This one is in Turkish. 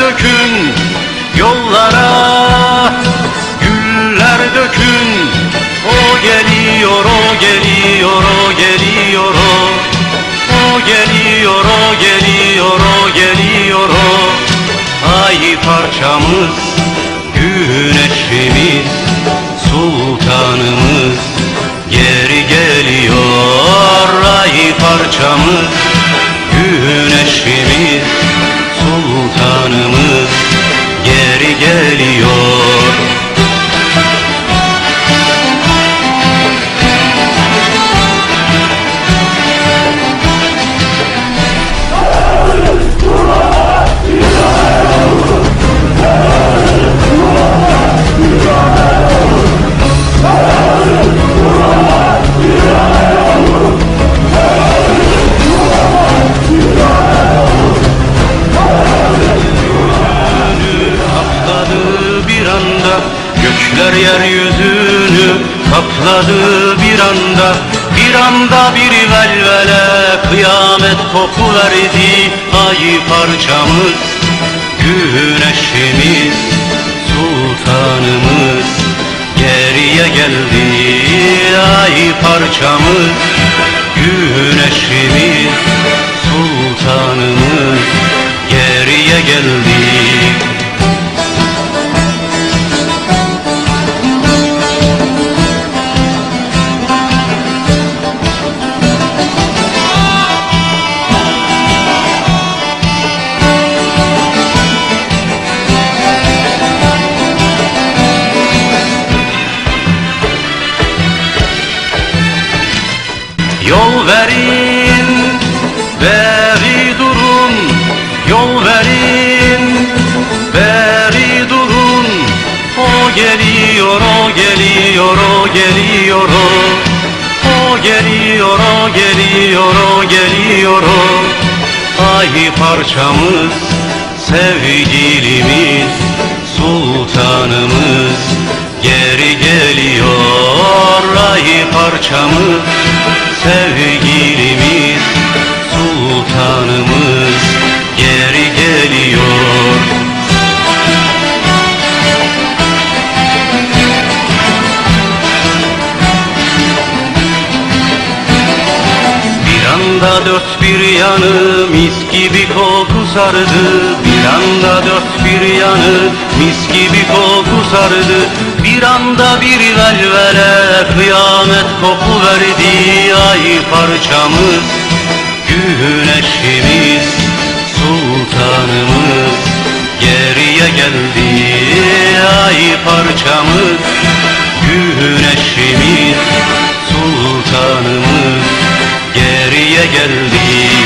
dökün yollara Güller dökün. O geliyor o geliyor o geliyor o. O geliyor o geliyor o geliyor o. Ay parçamız güneşimiz yeryüzünü kapladı bir anda. Bir anda bir velvele kıyamet kopu verdi. Ay parçamız güneşimiz sultanımız. Geriye geldi ay parçamız Güneşimiz Yol verin, beri durun. Yol verin, beri durun. O geliyor, o geliyor, o geliyor, o. O geliyor, o geliyor, o geliyor, o. Ay parçamız, sevgilimiz, sultanımız geri geliyor. Ay parçamız, sevgilimiz, sultanımız geri geliyor. Bir anda dört bir yanı mis gibi koku sardı Bir anda dört bir yanı mis gibi koku sardı bir anda bir velvele kıyamet kopu verdi ay parçamız Güneşimiz, sultanımız geriye geldi ay parçamız Güneşimiz, sultanımız geriye geldi.